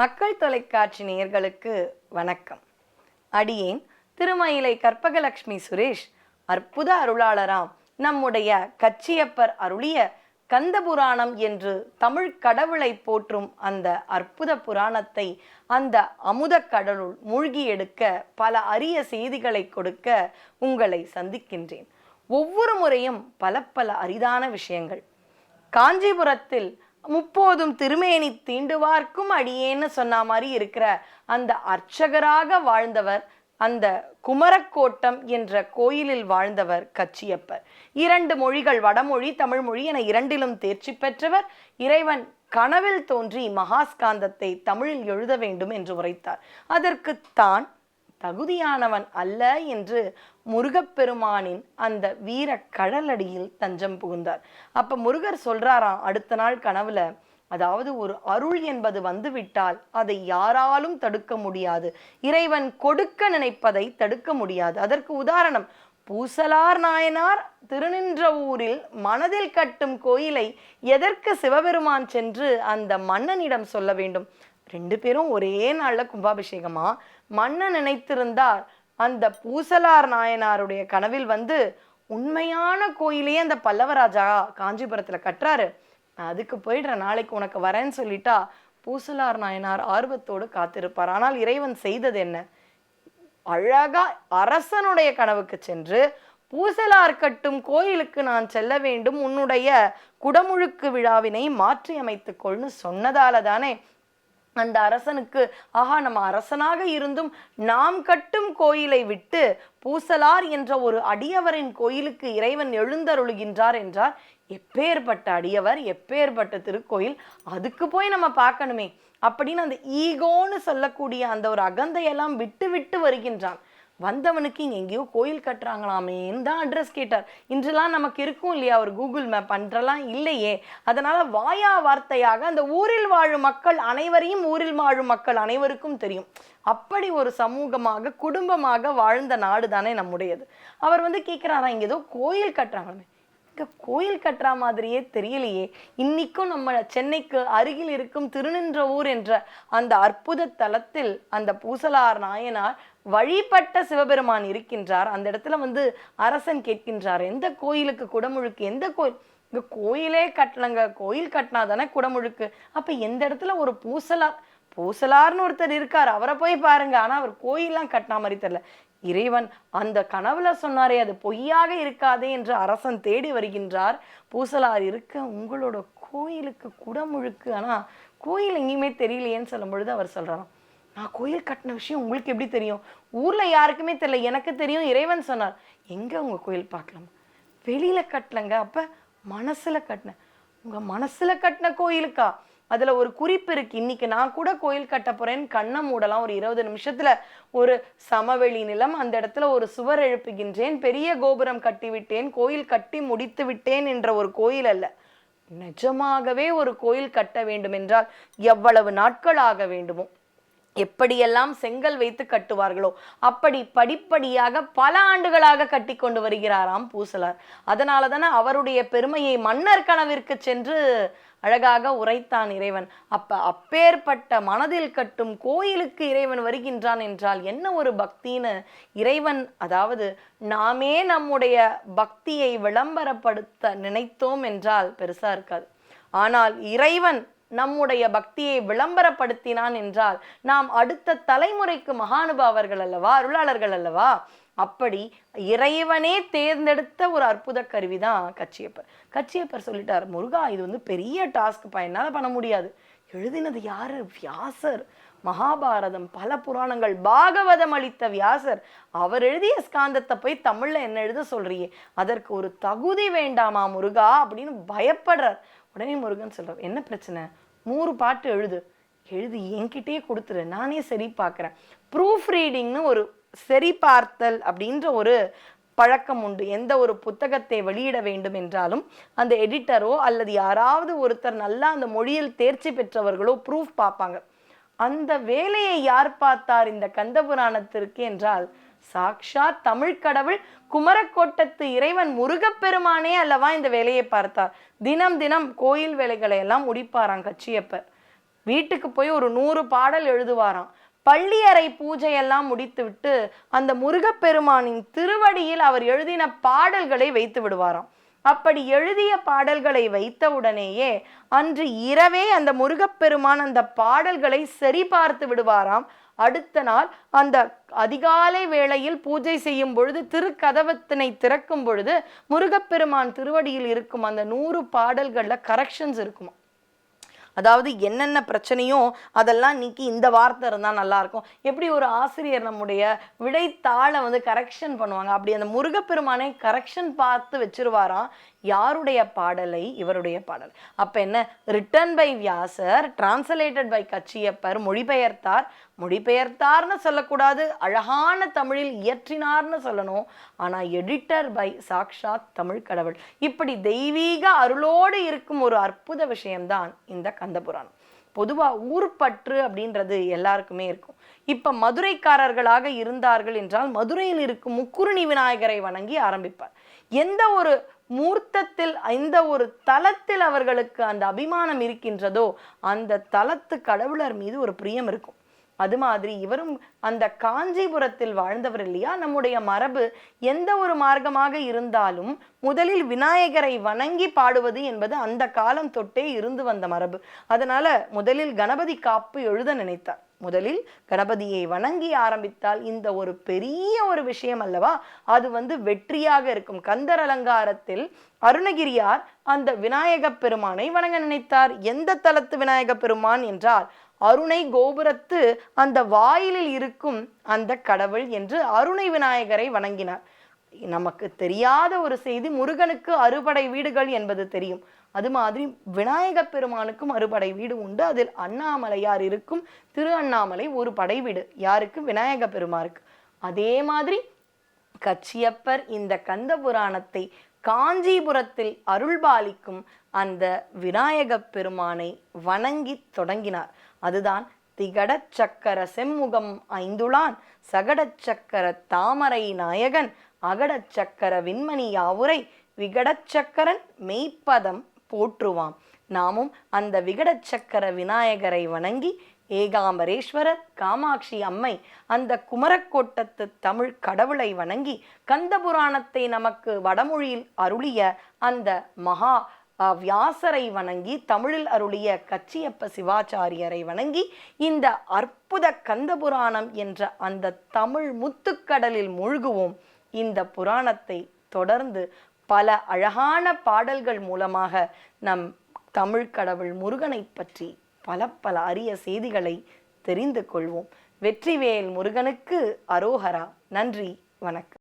மக்கள் தொலைக்காட்சி நேயர்களுக்கு வணக்கம். அடியேன் திருமயிலை கற்பகலட்சுமி சுரேஷ் அற்புத அருளாளராம் நம்முடைய கச்சியப்பர் அருளிய கந்த புராணம் என்று தமிழ் கடவுளை போற்றும் அந்த அற்புத புராணத்தை அந்த அமுத கடலுள் மூழ்கி எடுக்க பல அரிய செய்திகளை கொடுக்க உங்களை சந்திக்கின்றேன். ஒவ்வொரு முறையும் பல பல அரிதான விஷயங்கள். காஞ்சிபுரத்தில் முப்போதும் திருமேனி தீண்டுவார்க்கும் அடியேன்னு சொன்ன மாதிரி இருக்கிற அந்த அர்ச்சகராக வாழ்ந்தவர் அந்த குமரக்கோட்டம் என்ற கோயிலில் வாழ்ந்தவர் கச்சியப்பர். இரண்டு மொழிகள் வடமொழி தமிழ் மொழி என இரண்டிலும் தேர்ச்சி பெற்றவர். இறைவன் கனவில் தோன்றி மகாஸ்காந்தத்தை தமிழில் எழுத வேண்டும் என்று உரைத்தார். அதற்கு தான் தகுதியானவன் அல்ல என்று முருகப்பெருமானின் அந்த வீர கடலடியில் தஞ்சம் புகுந்தார். அப்ப முருகர் சொல்றாராம் அடுத்த நாள் கனவுல அதாவது ஒரு அருள் என்பது வந்துவிட்டால் அதை யாராலும் தடுக்க முடியாது. இறைவன் கொடுக்க நினைப்பதை தடுக்க முடியாது. அதற்கு உதாரணம் பூசலார் நாயனார் திருநின்ற ஊரில் மனதில் கட்டும் கோயிலை எதற்கு சிவபெருமான் சென்று அந்த மன்னனிடம் சொல்ல வேண்டும்? ரெண்டு பேரும் ஒரே நாளில் கும்பாபிஷேகமா மன்னன் நினைத்திருந்தார். அந்த பூசலார் நாயனாருடைய கனவில் வந்து உண்மையான கோயிலையே அந்த பல்லவராஜா காஞ்சிபுரத்தில் கட்டுறாரு. அதுக்கு போயிடுறேன் நாளைக்கு உனக்கு வரேன்னு சொல்லிட்டா பூசலார் நாயனார் ஆர்வத்தோடு காத்திருப்பார். ஆனால் இறைவன் செய்தது என்ன? அழகா அரசனுடைய கனவுக்கு சென்று பூசலார் கட்டும் கோயிலுக்கு நான் செல்ல வேண்டும் உன்னுடைய குடமுழுக்கு விழாவினை மாற்றி அமைத்துக்கொள்னு சொன்னதால தானே அந்த அரசனுக்கு ஆஹா நம்ம அரசனாக இருந்தும் நாம் கட்டும் கோயிலை விட்டு பூசலார் என்ற ஒரு அடியவரின் கோயிலுக்கு இறைவன் எழுந்தருளுகின்றார் என்றார். எப்பேற்பட்ட அடியவர் எப்பேற்பட்ட திருக்கோயில் அதுக்கு போய் நம்ம பார்க்கணுமே அப்படின்னு அந்த ஈகோன்னு சொல்லக்கூடிய அந்த ஒரு அகந்தையெல்லாம் விட்டு விட்டு வருகின்றான். வந்தவனுக்கு இங்கே எங்கேயோ கோயில் கட்டுறாங்களாமேன்னு தான் அட்ரஸ் கேட்டார். இன்றெல்லாம் நமக்கு இருக்கும் இல்லையா ஒரு கூகுள் மேப் அன்றெல்லாம் இல்லையே. அதனால் வாயா வார்த்தையாக அந்த ஊரில் வாழும் மக்கள் அனைவரையும் ஊரில் வாழும் மக்கள் அனைவருக்கும் தெரியும். அப்படி ஒரு சமூகமாக குடும்பமாக வாழ்ந்த நாடு தானே நம்முடையது. அவர் வந்து கேட்குறாரா இங்கே ஏதோ கோயில் கட்டுறாங்களாமே இங்க கோயில் கட்டுற மாதிரியே தெரியலையே. இன்னைக்கும் நம்ம சென்னைக்கு அருகில் இருக்கும் திருநின்றவூர் என்ற அந்த அற்புத தலத்தில் அந்த பூசலார் நாயனார் வழிபட்ட சிவபெருமான் இருக்கின்றார். அந்த இடத்துல வந்து அரசன் கேட்கின்றார் எந்த கோயிலுக்கு குடமுழுக்கு? எந்த கோயில் இங்கே கோயிலே கட்டலங்க கோயில் கட்டினா தானே குடமுழுக்கு? அப்போ எந்த இடத்துல ஒரு பூசலார் பூசலார்னு ஒருத்தர் இருக்கார். அவரை போய் பாருங்க. ஆனால் அவர் கோயிலாம் கட்டினா மாதிரி தெரியல. இறைவன் அந்த கனவுல சொன்னாரே அது பொய்யாக இருக்காதே என்று அரசன் தேடி வருகின்றார். பூசலார் இருக்க உங்களோட கோயிலுக்கு குடமுழுக்கு? ஆனால் கோயில் எங்கேயுமே தெரியலையேன்னு சொல்லும் பொழுது அவர் சொல்கிறாராம் நான் கோயில் கட்டின விஷயம் உங்களுக்கு எப்படி தெரியும்? ஊரில் யாருக்குமே தெரியல. எனக்கு தெரியும் இறைவன் சொன்னார். எங்கே உங்கள் கோயில் பார்க்கலாம்? வெளியில் கட்டலங்க. அப்போ மனசில் கட்டினேன் உங்கள் மனசில் கட்டின கோயிலுக்கா? அதில் ஒரு குறிப்பு இருக்கு. இன்னைக்கு நான் கூட கோயில் கட்ட போகிறேன்னு கண்ணை மூடலாம். ஒரு இருபது நிமிஷத்தில் ஒரு சமவெளி நிலம் அந்த இடத்துல ஒரு சுவர் எழுப்புகின்றேன். பெரிய கோபுரம் கட்டி விட்டேன் கோயில் கட்டி முடித்து விட்டேன் என்ற ஒரு கோயில் அல்ல. நிஜமாகவே ஒரு கோயில் கட்ட வேண்டும் என்றால் எவ்வளவு நாட்கள் ஆக வேண்டுமோ? எப்படியெல்லாம் செங்கல் வைத்து கட்டுவார்களோ அப்படி படிப்படியாக பல ஆண்டுகளாக கட்டி கொண்டு வருகிறாராம் பூசலார். அதனால தானே அவருடைய பெருமையை மன்னர் கனவிற்கு சென்று அழகாக உரைத்தான் இறைவன். அப்ப அப்பேற்பட்ட மனதில் கட்டும் கோயிலுக்கு இறைவன் வருகின்றான் என்றால் என்ன ஒரு பக்தின்னு இறைவன் அதாவது நாமே நம்முடைய பக்தியை விளம்பரப்படுத்த நினைத்தோம் என்றால் பெருசா இருக்காது. ஆனால் இறைவன் நம்முடைய பக்தியை விளம்பரப்படுத்தினான் என்றால் நாம் அடுத்த தலைமுறைக்கு மகானுபாவர்கள் அல்லவா அருளாளர்கள் அல்லவா? அப்படி இறைவனே தேர்ந்தெடுத்த ஒரு அற்புத கருவிதான் கச்சியப்பர். கச்சியப்பர் சொல்லிட்டார் முருகா இது வந்து பெரிய டாஸ்க் என்னால் பண்ண முடியாது. எழுதினது யாரு? வியாசர். மகாபாரதம் பல புராணங்கள் பாகவதம் அளித்த வியாசர். அவர் எழுதிய ஸ்காந்தத்தை போய் தமிழ்ல என்ன எழுத சொல்றியே? அதற்கு ஒரு தகுதி வேண்டாமா முருகா? அப்படின்னு பயப்படுறார். உடனே முருகன் சொல்கிறார் என்ன பிரச்சனை? நூறு பாட்டு எழுது. எழுதி என்கிட்டயே கொடுத்துரு. நானே சரி பார்க்குறேன். ப்ரூஃப் ரீடிங்னு ஒரு சரி பார்த்தல் அப்படின்ற ஒரு பழக்கம் உண்டு. எந்த ஒரு புத்தகத்தை வெளியிட வேண்டும் என்றாலும் அந்த எடிட்டரோ அல்லது யாராவது ஒருத்தர் நல்லா அந்த மொழியில் தேர்ச்சி பெற்றவர்களோ ப்ரூஃப் பார்ப்பாங்க. அந்த வேலையை யார் பார்த்தார் இந்த கந்தபுராணத்திற்கு என்றால் சாக்ஷாத் தமிழ் கடவுள் குமரக்கோட்டத்து இறைவன் முருகப்பெருமானே அல்லவா இந்த வேலையை பார்த்தார். தினம் தினம் கோயில் வேலைகளை எல்லாம் முடிப்பாராம் கச்சியப்பர். வீட்டுக்கு போய் ஒரு நூறு பாடல் எழுதுவாராம். பள்ளியறை பூஜையெல்லாம் முடித்துவிட்டு அந்த முருகப்பெருமானின் திருவடியில் அவர் எழுதின பாடல்களை வைத்து விடுவாராம். அப்படி எழுதிய பாடல்களை வைத்தவுடனேயே அன்று இரவே அந்த முருகப்பெருமான் அந்த பாடல்களை சரி பார்த்து விடுவாராம். அடுத்த நாள் அந்த அதிகாலை வேளையில் பூஜை செய்யும் பொழுது திருக்கதவத்தினை திறக்கும் பொழுது முருகப்பெருமான் திருவடியில் இருக்கும் அந்த நூறு பாடல்கள்ல கரெக்ஷன்ஸ் இருக்குமா அதாவது என்னென்ன பிரச்சனையோ அதெல்லாம் நீக்கி இந்த வார்த்தை இருந்தால் நல்லா இருக்கும் எப்படி ஒரு ஆசிரியர் நம்முடைய விடைத்தாளை வந்து கரெக்ஷன் பண்ணுவாங்க? அப்படி அந்த முருகப்பெருமானை கரெக்ஷன் பார்த்து வச்சிருவாராம். யாருடைய பாடலை? இவருடைய பாடல். அப்போ என்ன? Written by Vyasar translated by Kachiappar மொழிபெயர்த்தார். மொழிபெயர்த்தார்னு சொல்லக்கூடாது அழகான தமிழில் இயற்றினார்னு சொல்லணும். ஆனால் எடிட்டர் பை சாக்ஷாத் தமிழ் கடவுள். இப்படி தெய்வீக அருளோடு இருக்கும் ஒரு அற்புத விஷயம்தான் இந்த கந்தபுராணம். பொதுவாக ஊர்பற்று அப்படின்றது எல்லாருக்குமே இருக்கும். இப்போ மதுரைக்காரர்களாக இருந்தார்கள் என்றால் மதுரையில் இருக்கும் முக்குருணி விநாயகரை வணங்கி ஆரம்பிப்பார். எந்த ஒரு மூர்த்தத்தில் இந்த ஒரு தலத்தில் அவர்களுக்கு அந்த அபிமானம் இருக்கின்றதோ அந்த தலத்து கடவுளர் மீது ஒரு பிரியம் இருக்கும். அது மாதிரி இவரும் அந்த காஞ்சிபுரத்தில் வாழ்ந்தவர் இல்லையா? நம்முடைய மரபு எந்த ஒரு மார்க்கமாக இருந்தாலும் முதலில் விநாயகரை வணங்கி பாடுவது என்பது அந்த காலம் தொட்டே இருந்து வந்த மரபு. அதனால முதலில் கணபதி காப்பு எழுத நினைத்தார். முதலில் கணபதியை வணங்கி ஆரம்பித்தால் இந்த ஒரு பெரிய ஒரு விஷயம் அல்லவா? அது வந்து வெற்றியாக இருக்கும். கந்தர் அலங்காரத்தில் அருணகிரியார் அந்த விநாயக பெருமானை வணங்க நினைத்தார். எந்த தலத்து விநாயக பெருமான் என்றால் அருணை கோபுரத்து அந்த வாயிலில் இருக்கும் அந்த கடவுள் என்று அருணை விநாயகரை வணங்கினார். நமக்கு தெரியாத ஒரு செய்தி முருகனுக்கு அறுபடை வீடுகள் என்பது தெரியும். அது மாதிரி விநாயக பெருமானுக்கும் அறுபடை வீடு உண்டு. அதில் அண்ணாமலையார் இருக்கும். திரு அண்ணாமலை ஒரு படை வீடு. யாருக்கு? விநாயக பெருமாருக்கு. அதே மாதிரி கச்சியப்பர் இந்த கந்த புராணத்தை காஞ்சிபுரத்தில் அருள்பாலிக்கும் அந்த விநாயக பெருமானை வணங்கி தொடங்கினார். அதுதான் திகடச் சக்கர செம்முகம் ஐந்துளான். சகடச் சக்கர தாமரை நாயகன். அகடச் சக்கர விண்மணி யாவுரை. விகடச் சக்கரன் மெய்ப்பதம் போற்றுவாம். நாமும் அந்த விகடச் சக்கர விநாயகரை வணங்கி ஏகாம்பரேஸ்வரர் காமாட்சி அம்மை அந்த குமரக்கோட்டத்து தமிழ் கடவுளை வணங்கி கந்தபுராணத்தை நமக்கு வடமொழியில் அருளிய அந்த மகா அஹ், வியாசரை வணங்கி தமிழில் அருளிய கச்சியப்ப சிவாச்சாரியரை வணங்கி இந்த அற்புத கந்த புராணம் என்ற அந்த தமிழ் முத்துக்கடலில் மூழ்குவோம். இந்த புராணத்தை தொடர்ந்து பல அழகான பாடல்கள் மூலமாக நம் தமிழ் கடவுள் முருகனை பற்றி பல பல அரிய செய்திகளை தெரிந்து கொள்வோம். வெற்றிவேல் முருகனுக்கு அரோஹரா. நன்றி வணக்கம்.